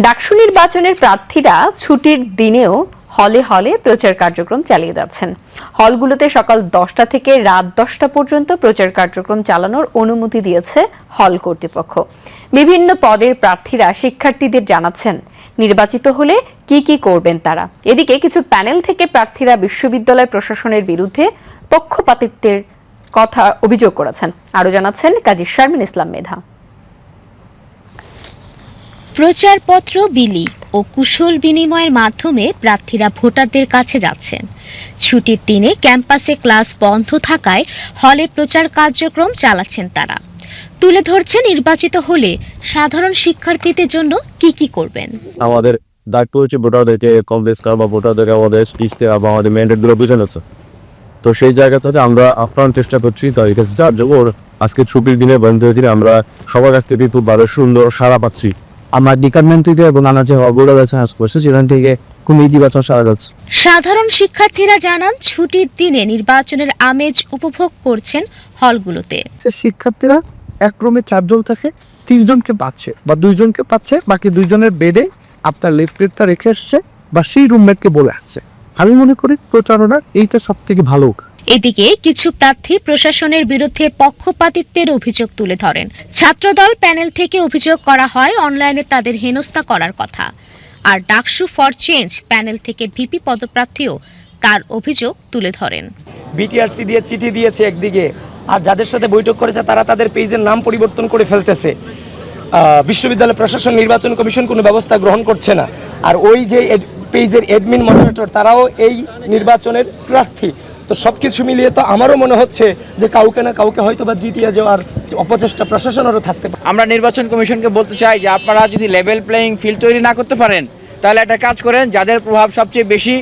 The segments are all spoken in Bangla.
ডাকসু নির্বাচনের প্রার্থীরা ছুটির দিনেও হলে হলে প্রচার কার্যক্রম চালিয়ে যাচ্ছেন। হলগুলোতে সকাল দশটা থেকে রাত দশটা পর্যন্ত প্রচার কার্যক্রম চালানোর অনুমতি দিয়েছে হল কর্তৃপক্ষ। বিভিন্ন পদের প্রার্থীরা শিক্ষার্থীদের জানাচ্ছেন, নির্বাচিত হলে কি কি করবেন তারা? এদিকে কিছু প্যানেল থেকে প্রার্থীরা বিশ্ববিদ্যালয় প্রশাসনের বিরুদ্ধে পক্ষপাতিত্বের কথা অভিযোগ করেছেন। আরও জানাচ্ছেন কাজী শারমিন ইসলাম মেধা। প্রচারপত্র বিলি ও কুশল বিনিময়ের মাধ্যমে প্রার্থীরা ভোটারদের কাছে যাচ্ছেন। ছুটির দিনে ক্যাম্পাসে ক্লাস বন্ধ থাকায় হলে প্রচার কার্যক্রম চালাচ্ছেন তারা। তুলে ধরছে নির্বাচিত হলে সাধারণ শিক্ষার্থীদের জন্য কি কি করবেন? আমাদের দায়িত্ব হচ্ছে ভোটারদেরকে কমপ্লেক্স করা বা ভোটারদেরকে আমাদের ইস্তে বা আমাদের ম্যান্ডেটগুলো বোঝানোচ্ছে তো সেই জায়গা থেকে আমরা আপ্রাণ চেষ্টা করছি তার কাছে যার জন্য আজকে ছুটির দিনে বন্ধ দিনে আমরা সবার কাছ থেকে খুব ভালো সুন্দর সারা পাচ্ছি। আমার ডিপার্টমেন্ট থেকে এবং আমার যে হলগুলো আছে সেখান থেকে ইতিবাচক যাচ্ছে সাধারণ শিক্ষার্থীরা জানান ছুটির দিনে নির্বাচনের আমেজ উপভোগ করছেন হলগুলোতে। শিক্ষার্থীরা এক রুমে চারজন থাকে তিনজনকে পাচ্ছে বা দুইজনকে পাচ্ছে বাকি দুইজনের বেডে আপনার লিফটেডটা রেখে আসছে বা সেই রুমমেটকে বলে আসছে। আমি মনে করি প্রচারণা এইটা সব থেকে ভালো এদিকে কিছু প্রার্থী প্রশাসনের বিরুদ্ধে পক্ষপাতিত্বের অভিযোগ তুলে ধরেন। ছাত্রদল প্যানেল থেকে অভিযোগ করা হয়, অনলাইনে তাদের হেনস্থা করার কথা। আর ডাকসু ফর চেঞ্জ প্যানেল থেকে ভিপি পদপ্রার্থীও তার অভিযোগ তুলে ধরেন। বিটিআরসি দিয়ে চিঠি দিয়েছে একদিকে, আর যাদের সাথে বৈঠক করেছে তারা তাদের পেজের নাম পরিবর্তন করে ফেলতেছে। বিশ্ববিদ্যালয় প্রশাসন, নির্বাচন কমিশন কোনো ব্যবস্থা গ্রহণ করছে না। আর ওই যে পেজের অ্যাডমিন মডারেটর তারাও এই নির্বাচনের প্রার্থী। তো সব কিছু মিলিয়ে তো আমারও মনে হচ্ছে যে কাউকে না কাউকে হয়তো বা জিতিয়ে যাওয়ার অপচেষ্টা প্রশাসনেরও থাকতে পারে। আমরা নির্বাচন কমিশনকে বলতে চাই যে আপনারা যদি লেভেল প্লেয়িং ফিল্ড তৈরি না করতে পারেন, তাহলে একটা কাজ করেন, যাদের প্রভাব সবচেয়ে বেশি,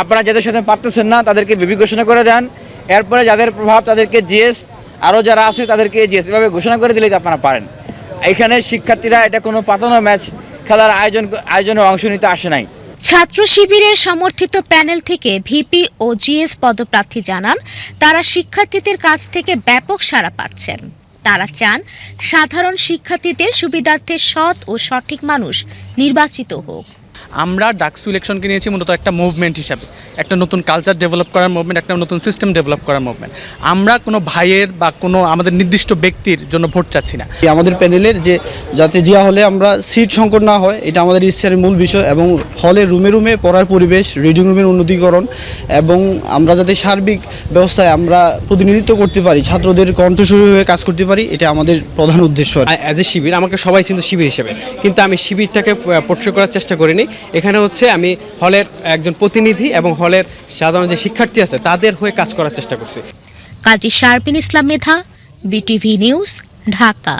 আপনারা যাদের সাথে পারতেছেন না, তাদেরকে বিবি ঘোষণা করে দেন। এরপরে যাদের প্রভাব তাদেরকে জিএস আরও যারা আছে তাদেরকে জিএস এভাবে ঘোষণা করে দিলেই আপনারা পারেন। এখানে শিক্ষার্থীরা এটা কোনো পাতানো ম্যাচ খেলার আয়োজন আয়োজনে অংশ নিতে আসে নাই। ছাত্র শিবিরের সমর্থিত প্যানেল থেকে ভিপি ও জিএস পদপ্রার্থী জানান, তারা শিক্ষার্থীদের কাছ থেকে ব্যাপক সাড়া পাচ্ছেন। তারা চান সাধারণ শিক্ষার্থীদের সুবিধার্থে সৎ ও সঠিক মানুষ নির্বাচিত হোক। আমরা ডাকসু ইলেকশনকে নিয়েছি মূলত একটা মুভমেন্ট হিসাবে। একটা নতুন কালচার ডেভেলপ করার মুভমেন্ট একটা নতুন সিস্টেম ডেভেলপ করার মুভমেন্ট আমরা কোনো ভাইয়ের বা কোনো আমাদের নির্দিষ্ট ব্যক্তির জন্য ভোট চাচ্ছি না। আমাদের প্যানেলের যে যাতে জিয়া হলে আমরা সিট সংকট না হয় এটা আমাদের ইচ্ছার মূল বিষয় এবং হলে রুমে রুমে পড়ার পরিবেশ রিডিং রুমের উন্নতিকরণ এবং আমরা যাতে সার্বিক ব্যবস্থায় আমরা প্রতিনিধিত্ব করতে পারি ছাত্রদের কণ্ঠস্বরী হয়ে কাজ করতে পারি এটা আমাদের প্রধান উদ্দেশ্য। অ্যাজ এ শিবির আমাকে সবাই চিনত শিবির হিসেবে। কিন্তু আমি শিবিরটাকে পোট্রে করার চেষ্টা করিনি। এখানে হচ্ছে আমি হলের একজন প্রতিনিধি এবং হলের সাধারণ যে শিক্ষার্থী আছে, তাদের হয়ে কাজ করার চেষ্টা করছি। Kazi শারপিন Islam Medha, BTV news, Dhaka.